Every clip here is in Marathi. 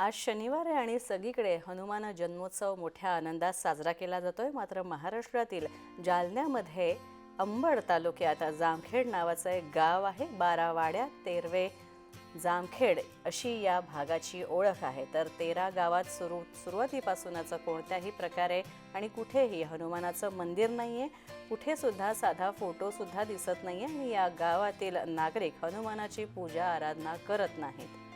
आज शनिवार आहे आणि सगळीकडे हनुमान जन्मोत्सव मोठ्या आनंदात साजरा केला जातोय. मात्र महाराष्ट्रातील जालन्यामध्ये अंबड तालुक्यात जामखेड नावाचं एक गाव आहे. बारा वाड्या तेरवे जामखेड अशी या भागाची ओळख आहे. तर तेरा गावात सुरू सुरुवातीपासूनच कोणत्याही प्रकारे आणि कुठेही हनुमानाचं मंदिर नाही आहे कुठेसुद्धा साधा फोटोसुद्धा दिसत नाही आहे आणि या गावातील नागरिक हनुमानाची पूजा आराधना करत नाहीत.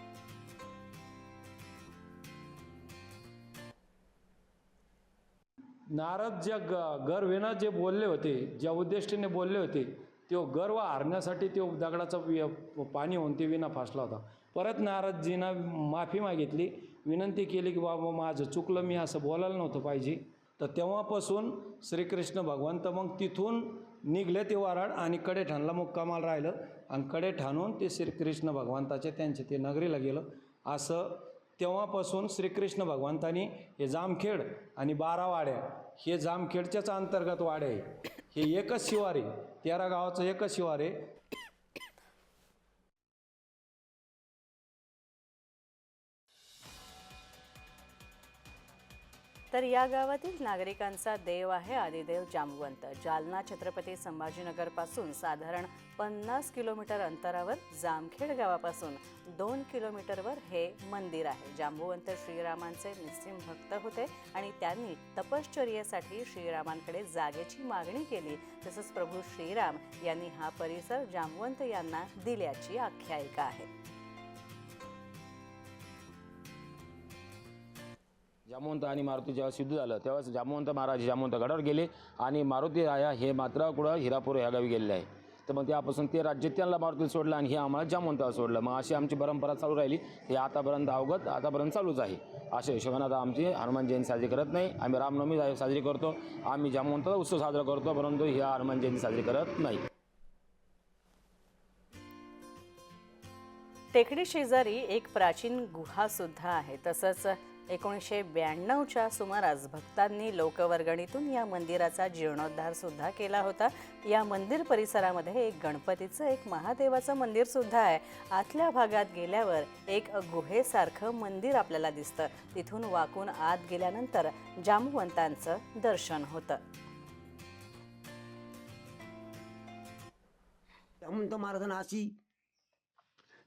नारद ज्या ग गर्वेनं जे बोलले होते ज्या उद्दिष्टीने बोलले होते तो गर्व हारण्यासाठी तो दगडाचा वि- पाणी होऊन ते विना फासला होता. परत नारदजीनं माफी मागितली विनंती केली की बाबा माझं चुकलं मी असं बोलायला नव्हतं पाहिजे. तर तेव्हापासून श्रीकृष्ण भगवंत मग तिथून निघले ते वाराड आणि कडे ठाणला मुक्कामाला राहिलं. आणि कडे ठाणून ते श्रीकृष्ण भगवंताचे त्यांचे ते नगरीला गेलं. असं तेव्हापासून श्रीकृष्ण भगवंतानी हे जामखेड आणि बारा वाड्या हे जामखेडच्याच अंतर्गत वाड्या आहे. हे एकच शिवार आहे. तेरा गावाचं एकच शिवार आहे. तर या गावातील नागरिकांचा देव आहे आदिदेव जामवंत. जालना छत्रपती संभाजीनगरपासून साधारण पन्नास किलोमीटर अंतरावर जामखेड गावापासून दोन किलोमीटरवर हे मंदिर आहे. जांबुवंत श्रीरामांचे निस्सिम भक्त होते आणि त्यांनी तपश्चर्येसाठी श्रीरामांकडे जागेची मागणी केली. तसंच प्रभू श्रीराम यांनी हा परिसर जांबुवंत यांना दिल्याची आख्यायिका आहे. जामवंत आणि मारुती जेव्हा सिद्ध झालं तेव्हा जामवंत महाराज जामवंत गडावर गेले आणि मारुती राया हे मात्र कुठं हिरापूर ह्या गावी गेलेले आहे. तर मग त्यापासून ते राज्य त्यांना मारुती सोडलं आणि हे आम्हाला जामवंतावर सोडलं. मग अशी आमची परंपरा चालू राहिली. हे आतापर्यंत अवगत आतापर्यंत चालूच आहे. अशा हिशोबाने आता आमची हनुमान जयंती साजरी करत नाही. आम्ही रामनवमी साजरी करतो. आम्ही जामवंताचा उत्सव साजरा करतो परंतु ही हनुमान जयंती साजरी करत नाही. टेकडी शेजारी एक प्राचीन गुहा सुद्धा आहे. तसंच एकोणीसशे ब्याण्णवच्या सुमारास भक्तांनी लोकवर्गणीतून या मंदिराचा जीर्णोद्धार सुद्धा केला होता. या मंदिर परिसरामध्ये एक गणपतीचं एक महादेवाचं मंदिर सुद्धा आहे. आतल्या भागात गेल्यावर एक गुहेसारखं मंदिर आपल्याला दिसतं. तिथून वाकून आत गेल्यानंतर जामवंतांचं दर्शन होतं. महाराजांना अशी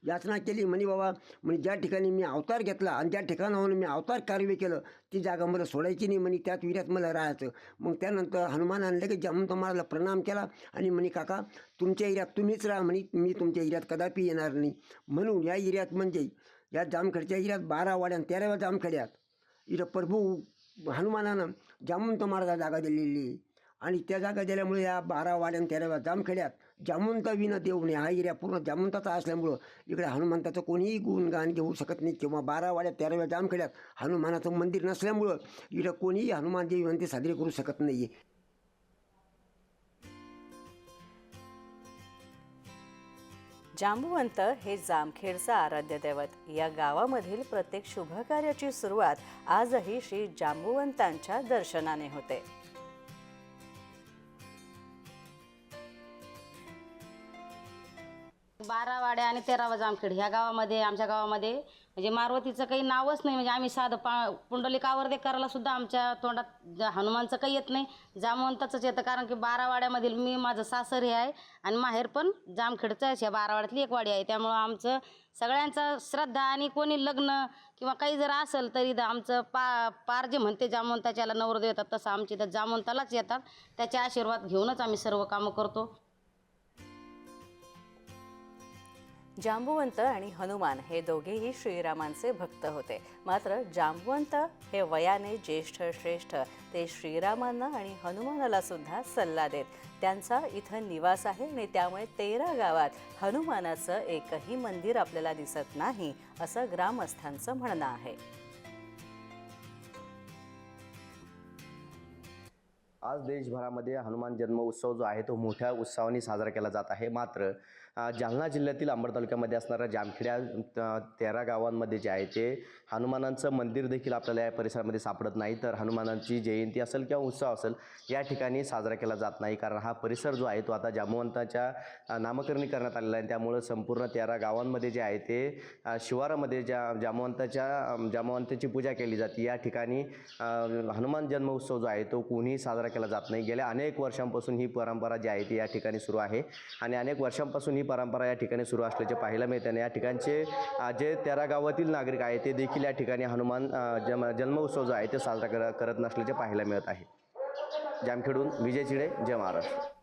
याचना केली. म्हणे बाबा म्हणजे ज्या ठिकाणी मी अवतार घेतला आणि ज्या ठिकाणाहून मी अवतार कार्य केलं ती जागा मला सोडायची नाही म्हणे त्यात विर्यात मला राहायचं. मग त्यानंतर हनुमान आणलं की जमून महाराजला प्रणाम केला आणि म्हणे काका तुमच्या एरियात तुम्हीच राहा म्हणे मी तुमच्या एरियात कदापि येणार नाही. म्हणून या एरियात म्हणजे या जामखेडच्या एरियात बारा वाड्या आणि तेराव्या जामखेड्यात इथं प्रभू हनुमानानं जामून महाराजा जागा दिलेली आहे. आणि त्या जागा दिल्यामुळे या बारा वाड्या आणि तेराव्या जामखेड्यात जामवंत विना देव हा एरिया पूर्ण जामुंताचा असल्यामुळं इकडे हनुमंताचं कोणीही गुणगान घेऊ शकत नाही. किंवा बारा वाड्यात तेराव्या जामखेड्यात हनुमानाचं मंदिर नसल्यामुळं इकडं कोणीही हनुमान जयंती साजरी करू शकत नाही. आहे जांबुवंत हे जामखेडचं आराध्य दैवत. या गावामधील प्रत्येक शुभकार्याची सुरुवात आजही श्री जांबुवंतांच्या दर्शनाने होते. बारावाड्या आणि तेरावा जामखेड ह्या गावामध्ये आमच्या गावामध्ये म्हणजे मारुतीचं काही नावच नाही. म्हणजे आम्ही साधं पा पुंडलिकावरदे करायला सुद्धा आमच्या तोंडात ज- हनुमानचं काही येत नाही. जामवंताचंच येतं. कारण की बारावाड्यामधील मी माझं सासर हे आहे आणि माहेर पण जामखेडचं आहे. ह्या बारावाड्यातली एक वाडी आहे. त्यामुळं आमचं सगळ्यांचं श्रद्धा आणि कोणी लग्न किंवा काही जर असेल तरी द- आमचं पा पार जे म्हणते जामवंताच्याला नवरदेव येतात तसं आमची तर जामवंतालाच येतात. त्याचे आशीर्वाद घेऊनच आम्ही सर्व कामं करतो. जांबुवंत आणि हनुमान हे दोघेही श्रीरामांचे भक्त होते. मात्र जांबुवंत हे वयाने ज्येष्ठ श्रेष्ठ ते श्रीरामांना आणि हनुमानाला सुद्धा सल्ला देत. त्यांचा इथं निवास आहे आणि त्यामुळे तेरा गावात हनुमानाचं एकही मंदिर आपल्याला दिसत नाही असं ग्रामस्थांचं म्हणणं आहे. आज देशभरामध्ये हनुमान जन्म उत्सव जो आहे तो मोठ्या उत्साहाने साजरा केला जात आहे. मात्र जालना जिल्ह्यातील अंबड तालुक्यामध्ये असणाऱ्या जामखेड्या तेरा गावांमध्ये जे आहे ते हनुमानांचं मंदिर देखील आपल्याला या परिसरामध्ये सापडत नाही. तर हनुमानांची जयंती असेल किंवा उत्सव असेल या ठिकाणी साजरा केला जात नाही. कारण हा परिसर जो आहे तो आता जामवंताच्या नामकरणी करण्यात आलेला आहे. त्यामुळं संपूर्ण तेरा गावांमध्ये जे आहे ते शिवारामध्ये ज्या जामवंताच्या जामवंताची पूजा केली जाते. या ठिकाणी हनुमान जन्म उत्सव जो आहे तो कोणीही साजरा केला जात नाही. गेल्या अनेक वर्षांपासून ही परंपरा जी आहे ती या ठिकाणी सुरू आहे. आणि अनेक वर्षांपासून ही परंपरा या ठिकाणी सुरू असल्याचे पाहायला मिळते आणि या ठिकाणचे जे तेरा गावातील नागरिक आहे ते देखील या ठिकाणी हनुमान अ, जन्म जन्मोत्सव जो आहे ते साजरा कर करत नसल्याचे पाहायला मिळत आहे. जामखेडून विजय चिडे जय महाराष्ट्र.